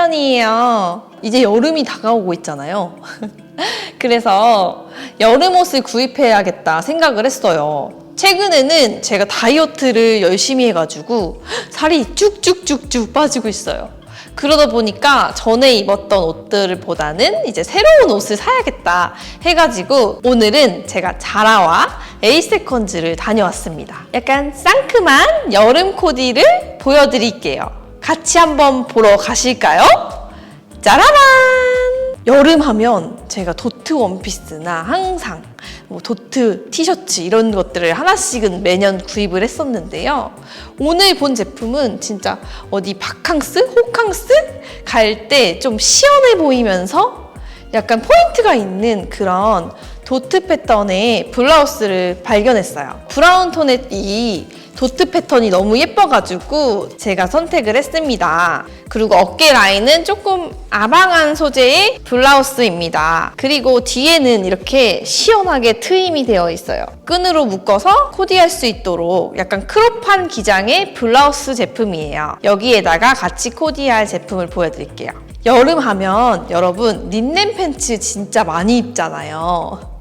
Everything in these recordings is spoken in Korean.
수연이에요. 이제 여름이 다가오고 있잖아요. 그래서 여름 옷을 구입해야겠다 생각을 했어요. 최근에는 제가 다이어트를 열심히 해가지고 살이 쭉쭉쭉쭉 빠지고 있어요. 그러다 보니까 전에 입었던 옷들을 보다는 이제 새로운 옷을 사야겠다 해가지고 오늘은 제가 자라와 에이세컨즈를 다녀왔습니다. 약간 상큼한 여름 코디를 보여드릴게요. 같이 한번 보러 가실까요? 짜라란! 여름 하면 제가 도트 원피스나 항상 뭐 도트 티셔츠 이런 것들을 하나씩은 매년 구입을 했었는데요. 오늘 본 제품은 진짜 어디 바캉스, 호캉스 갈 때 좀 시원해 보이면서 약간 포인트가 있는 그런 도트 패턴의 블라우스를 발견했어요. 브라운 톤의 이 도트 패턴이 너무 예뻐가지고 제가 선택을 했습니다. 그리고 어깨 라인은 조금 아방한 소재의 블라우스입니다. 그리고 뒤에는 이렇게 시원하게 트임이 되어 있어요. 끈으로 묶어서 코디할 수 있도록 약간 크롭한 기장의 블라우스 제품이에요. 여기에다가 같이 코디할 제품을 보여드릴게요. 여름 하면 여러분 린넨 팬츠 진짜 많이 입잖아요.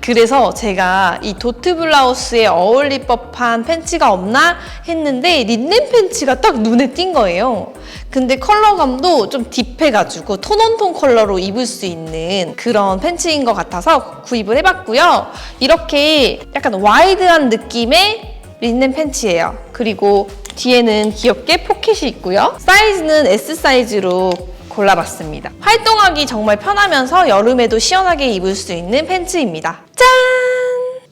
그래서 제가 이 도트 블라우스에 어울릴 법한 팬츠가 없나 했는데 린넨 팬츠가 딱 눈에 띈 거예요. 근데 컬러감도 좀 딥해가지고 톤온톤 컬러로 입을 수 있는 그런 팬츠인 것 같아서 구입을 해봤고요. 이렇게 약간 와이드한 느낌의 린넨 팬츠예요. 그리고 뒤에는 귀엽게 포켓이 있고요. 사이즈는 S 사이즈로 골라봤습니다. 활동하기 정말 편하면서 여름에도 시원하게 입을 수 있는 팬츠입니다. 짠!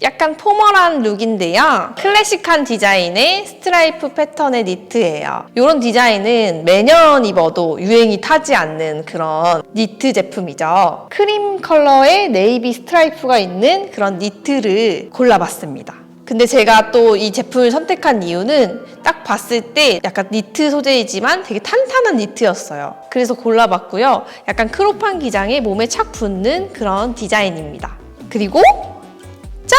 약간 포멀한 룩인데요. 클래식한 디자인의 스트라이프 패턴의 니트예요. 이런 디자인은 매년 입어도 유행이 타지 않는 그런 니트 제품이죠. 크림 컬러의 네이비 스트라이프가 있는 그런 니트를 골라봤습니다. 근데 제가 또 이 제품을 선택한 이유는 딱 봤을 때 약간 니트 소재이지만 되게 탄탄한 니트였어요. 그래서 골라봤고요. 약간 크롭한 기장에 몸에 착 붙는 그런 디자인입니다. 그리고 짠!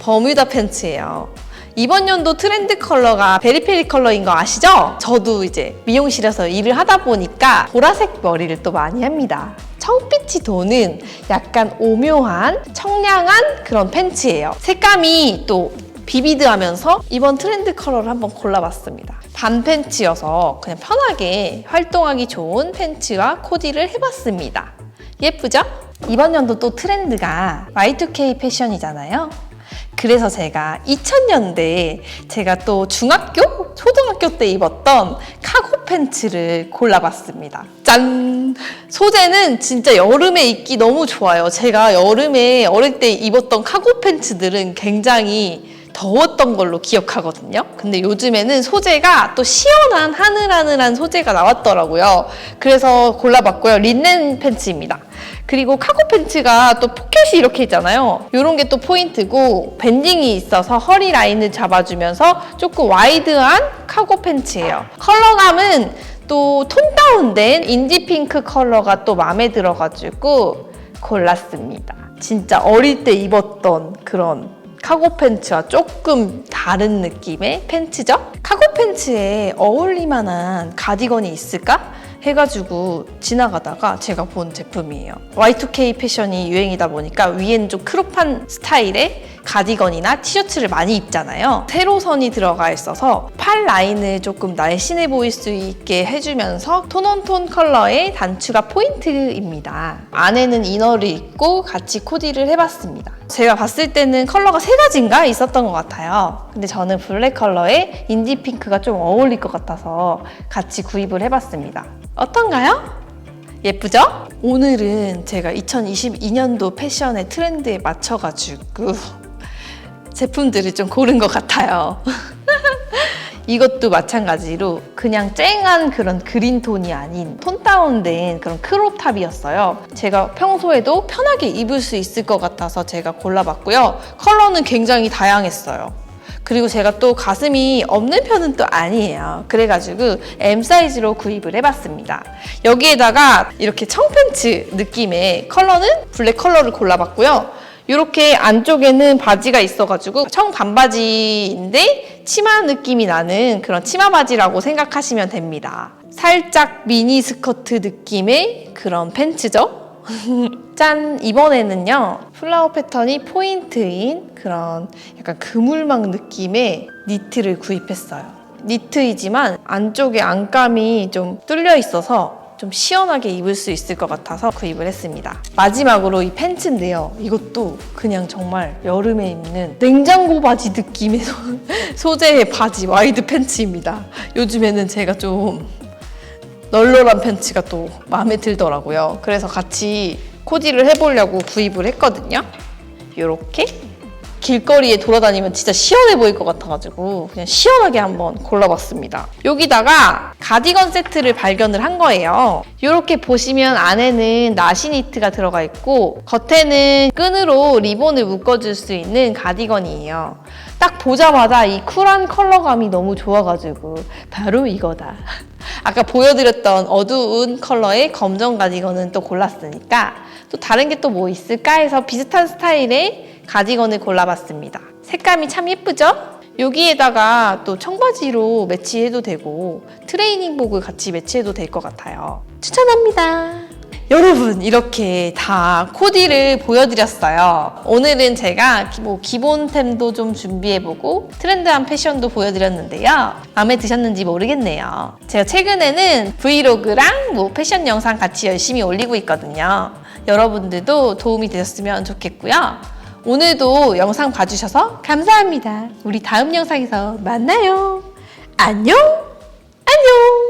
버뮤다 팬츠예요. 이번 연도 트렌드 컬러가 베리페리 컬러인 거 아시죠? 저도 이제 미용실에서 일을 하다 보니까 보라색 머리를 또 많이 합니다. 청빛이 도는 약간 오묘한 청량한 그런 팬츠예요. 색감이 또 비비드하면서 이번 트렌드 컬러를 한번 골라봤습니다. 반 팬츠여서 그냥 편하게 활동하기 좋은 팬츠와 코디를 해봤습니다. 예쁘죠? 이번 연도 또 트렌드가 Y2K 패션이잖아요. 그래서 제가 2000년대에 제가 또 중학교, 초등학교 때 입었던 카고 팬츠를 골라봤습니다. 짠! 소재는 진짜 여름에 입기 너무 좋아요. 제가 여름에 어릴 때 입었던 카고 팬츠들은 굉장히 더웠던 걸로 기억하거든요. 근데 요즘에는 소재가 또 시원한 하늘하늘한 소재가 나왔더라고요. 그래서 골라봤고요. 린넨 팬츠입니다. 그리고 카고 팬츠가 또 포켓이 이렇게 있잖아요. 이런 게 또 포인트고 밴딩이 있어서 허리 라인을 잡아주면서 조금 와이드한 카고 팬츠예요. 컬러감은 또 톤 다운된 인디 핑크 컬러가 또 마음에 들어가지고 골랐습니다. 진짜 어릴 때 입었던 그런 카고 팬츠와 조금 다른 느낌의 팬츠죠? 카고 팬츠에 어울릴만한 가디건이 있을까? 해가지고 지나가다가 제가 본 제품이에요. Y2K 패션이 유행이다 보니까 위에는 좀 크롭한 스타일의 가디건이나 티셔츠를 많이 입잖아요. 세로선이 들어가 있어서 팔 라인을 조금 날씬해 보일 수 있게 해주면서 톤온톤 컬러의 단추가 포인트입니다. 안에는 이너를 입고 같이 코디를 해봤습니다. 제가 봤을 때는 컬러가 세 가지인가 있었던 것 같아요. 근데 저는 블랙 컬러의 인디 핑크가 좀 어울릴 것 같아서 같이 구입을 해봤습니다. 어떤가요? 예쁘죠? 오늘은 제가 2022년도 패션의 트렌드에 맞춰가지고 제품들을 좀 고른 것 같아요. 이것도 마찬가지로 그냥 쨍한 그런 그린 톤이 아닌 톤 다운된 그런 크롭탑이었어요. 제가 평소에도 편하게 입을 수 있을 것 같아서 제가 골라봤고요. 컬러는 굉장히 다양했어요. 그리고 제가 또 가슴이 없는 편은 또 아니에요. 그래가지고 M 사이즈로 구입을 해봤습니다. 여기에다가 이렇게 청팬츠 느낌의 컬러는 블랙 컬러를 골라봤고요. 이렇게 안쪽에는 바지가 있어가지고 청 반바지인데 치마 느낌이 나는 그런 치마 바지라고 생각하시면 됩니다. 살짝 미니 스커트 느낌의 그런 팬츠죠. 짠! 이번에는요, 플라워 패턴이 포인트인 그런 약간 그물망 느낌의 니트를 구입했어요. 니트이지만 안쪽에 안감이 좀 뚫려 있어서 좀 시원하게 입을 수 있을 것 같아서 구입을 했습니다. 마지막으로 이 팬츠인데요. 이것도 그냥 정말 여름에 입는 냉장고 바지 느낌의 소- 소재의 바지, 와이드 팬츠입니다. 요즘에는 제가 좀 널널한 팬츠가 또 마음에 들더라고요. 그래서 같이 코디를 해보려고 구입을 했거든요. 이렇게 길거리에 돌아다니면 진짜 시원해 보일 것 같아가지고 그냥 시원하게 한번 골라봤습니다. 여기다가 가디건 세트를 발견을 한 거예요. 이렇게 보시면 안에는 나시 니트가 들어가 있고 겉에는 끈으로 리본을 묶어줄 수 있는 가디건이에요. 딱 보자마자 이 쿨한 컬러감이 너무 좋아가지고 바로 이거다. 아까 보여드렸던 어두운 컬러의 검정 가디건은 또 골랐으니까 또 다른 게 또 뭐 있을까 해서 비슷한 스타일의 가디건을 골라봤습니다. 색감이 참 예쁘죠? 여기에다가 또 청바지로 매치해도 되고 트레이닝복을 같이 매치해도 될 것 같아요. 추천합니다. 여러분 이렇게 다 코디를 보여드렸어요. 오늘은 제가 기- 뭐 기본템도 좀 준비해보고 트렌드한 패션도 보여드렸는데요. 마음에 드셨는지 모르겠네요. 제가 최근에는 브이로그랑 뭐 패션 영상 같이 열심히 올리고 있거든요. 여러분들도 도움이 되셨으면 좋겠고요. 오늘도 영상 봐주셔서 감사합니다. 우리 다음 영상에서 만나요. 안녕! 안녕!